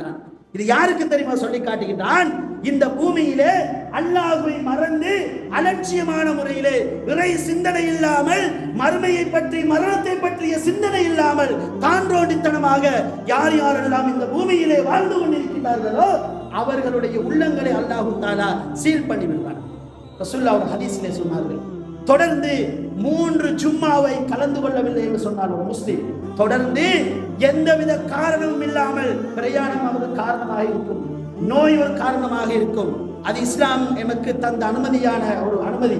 காட்டுகின்றான் இது யாருக்கு தெரியுமா சொல்லி காட்டுகின்றான்? இந்த பூமியிலே அல்லாஹுவை மறந்து அலட்சியமான முறையிலே இறை சிந்தனை இல்லாமல் மறுமையை பற்றி மரணத்தை பற்றிய சிந்தனை இல்லாமல் தான்றோடித்தனமாக யார் யாரெல்லாம் இந்த பூமியிலே வாழ்ந்து கொண்டிருக்கிறார்களோ அவர்களுடைய உள்ளங்களை அல்லாஹு தாலா சீல் பண்ணி விடுவான். ரசூல்லா ஒரு ஹதீஸிலே சொன்னார்கள் தொடர்ந்து மூன்று ஜும்மாவை கலந்து கொள்ளவில்லை என்று சொன்னார் ஒரு முஸ்லிம். தொடர்ந்து எந்தவித காரணமும் இல்லாமல் பிரயாணம் அவரு காரணமாக இருக்கும். நோய் ஒரு காரணமாக இருக்கும். அது இஸ்லாம் எமக்கு தந்த அனுமதியான ஒரு அனுமதி.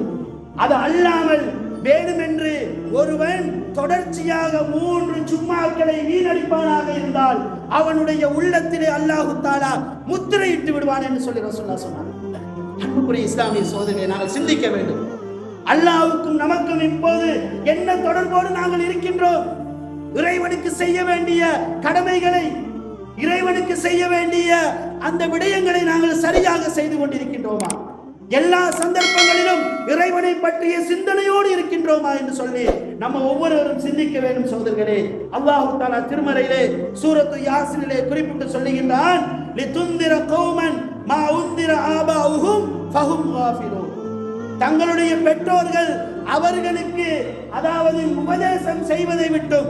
அது அல்லாமல் வேண்டுமென்று ஒருவன் தொடர்ச்சியாக மூன்று சும்மாக்களை வீணடிப்பானாக இருந்தால் அவனுடைய உள்ளத்திலே அல்லாஹு தாலா முத்திரையிட்டு விடுவான் என்று சொல்லி ரசோல்லா சொன்னார். அன்புக்குரிய இஸ்லாமிய சோதனையை நாங்கள் சிந்திக்க வேண்டும். அல்லாவுக்கும் நமக்கும் இப்போது என்ன தொடர்போடு நாங்கள் இருக்கின்றோம்? இறைவனுக்கு செய்ய வேண்டிய கடமைகளை இறைவனுக்கு செய்ய வேண்டிய அந்த விடயங்களை நாங்கள் சரியாக செய்து கொண்டிருக்கின்றோமா? எல்லா சந்தர்ப்பங்களிலும் இறைவனை பற்றிய சிந்தனையோடு இருக்கின்றோமா என்று சொல்லி நம்ம ஒவ்வொருவரும் சிந்திக்க வேண்டும் சோதர்களே அல்லாஹு தாலா திருமறையிலே சூரத்து யாசினிலே குறிப்பிட்டு சொல்லுகின்றான் லிதுந்திர கௌமன் மா உந்திர ஆபாவுஹும் ஃபஹும் காஃபிலூன். தங்களுடைய பெற்றோர்கள் அவர்களுக்கு அதாவது உபதேசம் செய்வதை விட்டும்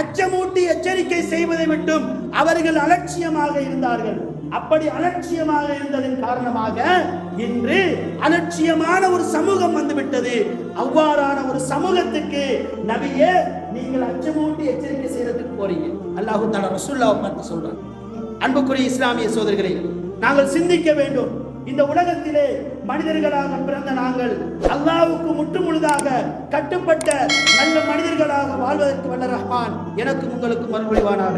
அச்சமூட்டி எச்சரிக்கை செய்வதை விட்டும் அவர்கள் அலட்சியமாக இருந்தார்கள். அப்படி அலட்சியமாக இருந்ததன் காரணமாக இன்று அலட்சியமான ஒரு சமூகம் வந்துவிட்டது. அவ்வாறான ஒரு சமூகத்துக்கு நபிய நீங்கள் அச்சமூட்டி எச்சரிக்கை செய்யறதுக்கு போறீங்க. அல்லாஹு தாலா ரசூல்லாவை பார்த்து சொல்றாங்க அன்புக்குரிய இஸ்லாமிய சோதரிகளை நாங்கள் சிந்திக்க வேண்டும். இந்த உலகத்திலே மனிதர்களாக பிறந்த நாங்கள் அல்லாவுக்கு முற்றுமுழுதாக கட்டுப்பட்ட நல்ல மனிதர்களாக வாழ்வதற்கு வல்ல ரஹ்மான் எனக்கும் உங்களுக்கும் மறுமொழிவானாக